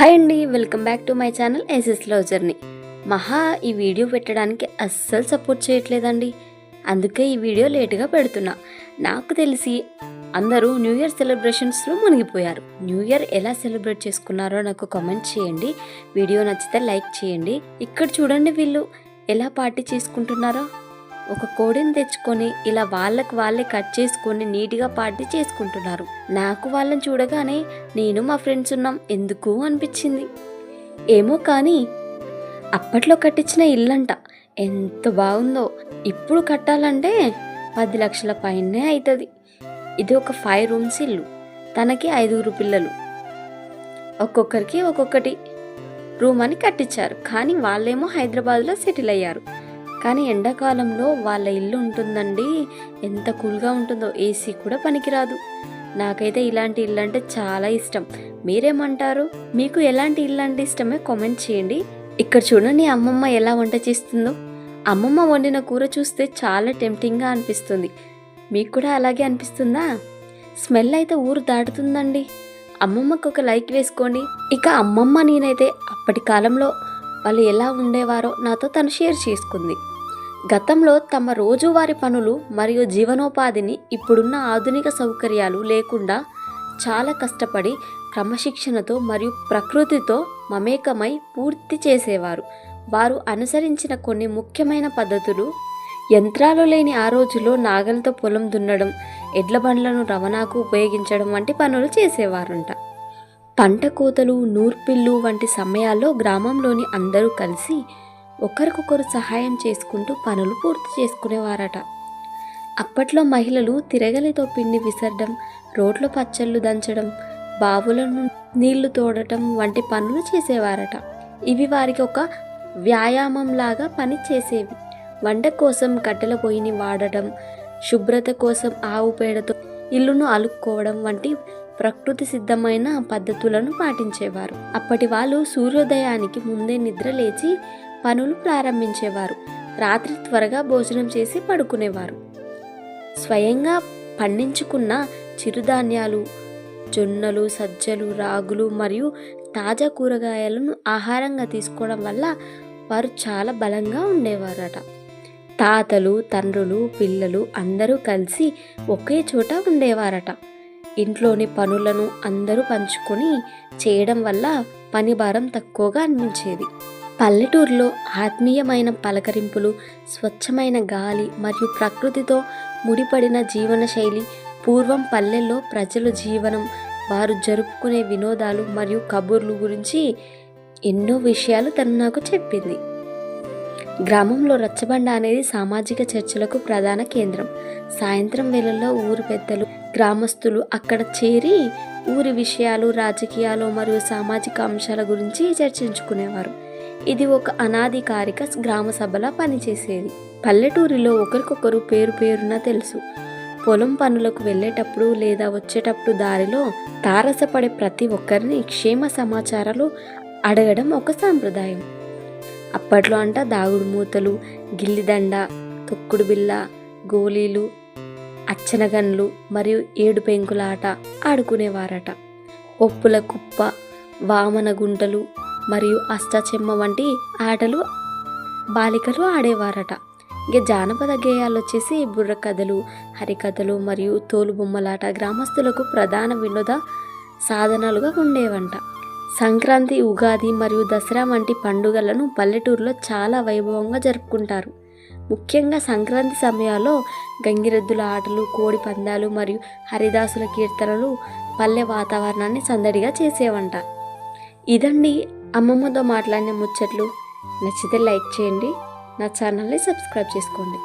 Hi అండి welcome back to my channel SS love journey Maha ఈ video పెట్టడానికి అస్సలు సపోర్ట్ చేయట్లేదండి. అందుకే ఈ వీడియో లేటుగా పెడుతున్నా. నాకు తెలిసి అందరూ న్యూ ఇయర్ సెలబ్రేషన్స్లో మునిగిపోయారు. న్యూ ఇయర్ ఎలా సెలబ్రేట్ చేసుకున్నారో నాకు కామెంట్ చేయండి. వీడియో నచ్చితే లైక్ చేయండి. ఇక్కడ చూడండి వీళ్ళు ఎలా పార్టీ చేసుకుంటున్నారో. ఒక కోడిని తెచ్చుకొని ఇలా వాళ్ళకి వాళ్ళే కట్ చేసుకొని నీట్గా పార్టీ చేసుకుంటున్నారు. నాకు వాళ్ళని చూడగానే నేను మా ఫ్రెండ్స్ ఉన్నాం. ఎందుకు అనిపించింది? ఏమో కానీ అప్పట్లో కట్టించిన ఇల్లంట. ఎంత బాగుందో. ఇప్పుడు కట్టాలంటే పది లక్షల పైనే అవుతుంది ఇది ఒక ఫైవ్ రూమ్స్ ఇల్లు. తనకి ఐదుగురు పిల్లలు. ఒక్కొక్కరికి ఒక్కొక్కటి రూమ్ అని కట్టించారు. కానీ వాళ్ళేమో హైదరాబాద్లో సెటిల్ అయ్యారు. కానీ ఎండాకాలంలో వాళ్ళ ఇల్లు ఉంటుందండి. ఎంత కూల్గా ఉంటుందో ఏసీ కూడా పనికిరాదు. నాకైతే ఇలాంటి ఇల్లు అంటే చాలా ఇష్టం. మీరేమంటారు? మీకు ఎలాంటి ఇల్లు అంటే ఇష్టమే కామెంట్ చేయండి. ఇక్కడ చూడండి అమ్మమ్మ ఎలా వంట చేస్తుందో. అమ్మమ్మ వండిన కూర చూస్తే చాలా టెంప్టింగ్గా అనిపిస్తుంది. మీకు కూడా అలాగే అనిపిస్తుందా? స్మెల్ అయితే ఊరు దాటుతుందండి. అమ్మమ్మకు ఒక లైక్ వేసుకోండి. ఇక అమ్మమ్మ నేనైతే అప్పటి కాలంలో వాళ్ళు ఎలా ఉండేవారో నాతో తను షేర్ చేసుకుంది. గతంలో తమ రోజువారి పనులు మరియు జీవనోపాధిని ఇప్పుడున్న ఆధునిక సౌకర్యాలు లేకుండా చాలా కష్టపడి క్రమశిక్షణతో మరియు ప్రకృతితో మమేకమై పూర్తి చేసేవారు. వారు అనుసరించిన కొన్ని ముఖ్యమైన పద్ధతులు యంత్రాలు లేని ఆ రోజుల్లో నాగలతో పొలం దున్నడం ఎడ్ల బండ్లను రవాణాకు ఉపయోగించడం వంటి పనులు చేసేవారంట. పంట కోతలు నూర్పిళ్ళు వంటి సమయాల్లో గ్రామంలోని అందరూ కలిసి ఒకరికొకరు సహాయం చేసుకుంటూ పనులు పూర్తి చేసుకునేవారట. అప్పట్లో మహిళలు తిరగలితో పిండి విసరడం రోడ్ల పచ్చళ్ళు దంచడం బావులను నీళ్ళు తోడటం వంటి పనులు చేసేవారట. ఇవి వారికి ఒక వ్యాయామంలాగా పని చేసేవి. వంట కోసం కట్టెల పొయ్యిని వాడటం శుభ్రత కోసం ఆవు పేడతో ఇల్లును అలుక్కోవడం వంటి ప్రకృతి సిద్ధమైన పద్ధతులను పాటించేవారు. అప్పటి వాళ్ళు సూర్యోదయానికి ముందే నిద్ర లేచి పనులు ప్రారంభించేవారు. రాత్రి త్వరగా భోజనం చేసి పడుకునేవారు. స్వయంగా పండించుకున్న చిరుధాన్యాలు జొన్నలు సజ్జలు రాగులు మరియు తాజా కూరగాయలను ఆహారంగా తీసుకోవడం వల్ల వారు చాలా బలంగా ఉండేవారట. తాతలు తండ్రులు పిల్లలు అందరూ కలిసి ఒకే చోట ఉండేవారట. ఇంట్లోని పనులను అందరూ పంచుకొని చేయడం వల్ల పని భారం తక్కువగా అనిపించేది. పల్లెటూరులో ఆత్మీయమైన పలకరింపులు స్వచ్ఛమైన గాలి మరియు ప్రకృతితో ముడిపడిన జీవనశైలి పూర్వం పల్లెల్లో ప్రజల జీవనం వారు జరుపుకునే వినోదాలు మరియు కబుర్లు గురించి ఎన్నో విషయాలు తను నాకు చెప్పింది. గ్రామంలో రచ్చబండ అనేది సామాజిక చర్చలకు ప్రధాన కేంద్రం. సాయంత్రం వేళల్లో ఊరు పెద్దలు గ్రామస్తులు అక్కడ చేరి ఊరి విషయాలు రాజకీయాలు మరియు సామాజిక అంశాల గురించి చర్చించుకునేవారు. ఇది ఒక అనాధికారిక గ్రామ సభలా పనిచేసేది. పల్లెటూరిలో ఒకరికొకరు పేరు పేరున తెలుసు. పొలం పనులకు వెళ్ళేటప్పుడు లేదా వచ్చేటప్పుడు దారిలో తారసపడే ప్రతి ఒక్కరిని క్షేమ సమాచారాలు అడగడం ఒక సాంప్రదాయం. అప్పట్లో అంట దాగుడు మూతలు గిల్లిదండ తొక్కుడు బిల్ల గోళీలు అచ్చనగన్లు మరియు ఏడు పెంకుల ఆట ఆడుకునేవారట. ఒప్పుల కుప్ప వామన గుంటలు మరియు అష్టాచెమ్మ వంటి ఆటలు బాలికలు ఆడేవారట. ఇక జానపద గేయాలు వచ్చేసి బుర్ర కథలు హరికథలు మరియు తోలుబొమ్మలాట గ్రామస్తులకు ప్రధాన వినోద సాధనాలుగా ఉండేవంట. సంక్రాంతి ఉగాది మరియు దసరా వంటి పండుగలను పల్లెటూరులో చాలా వైభవంగా జరుపుకుంటారు. ముఖ్యంగా సంక్రాంతి సమయాల్లో గంగిరెద్దుల ఆటలు కోడి పందాలు మరియు హరిదాసుల కీర్తనలు పల్లె వాతావరణాన్ని సందడిగా చేసేవంట. ఇదండి అమ్మమ్మతో మాట్లాడిన ముచ్చట్లు నచ్చితే లైక్ చేయండి నా ఛానల్ని సబ్స్క్రైబ్ చేసుకోండి.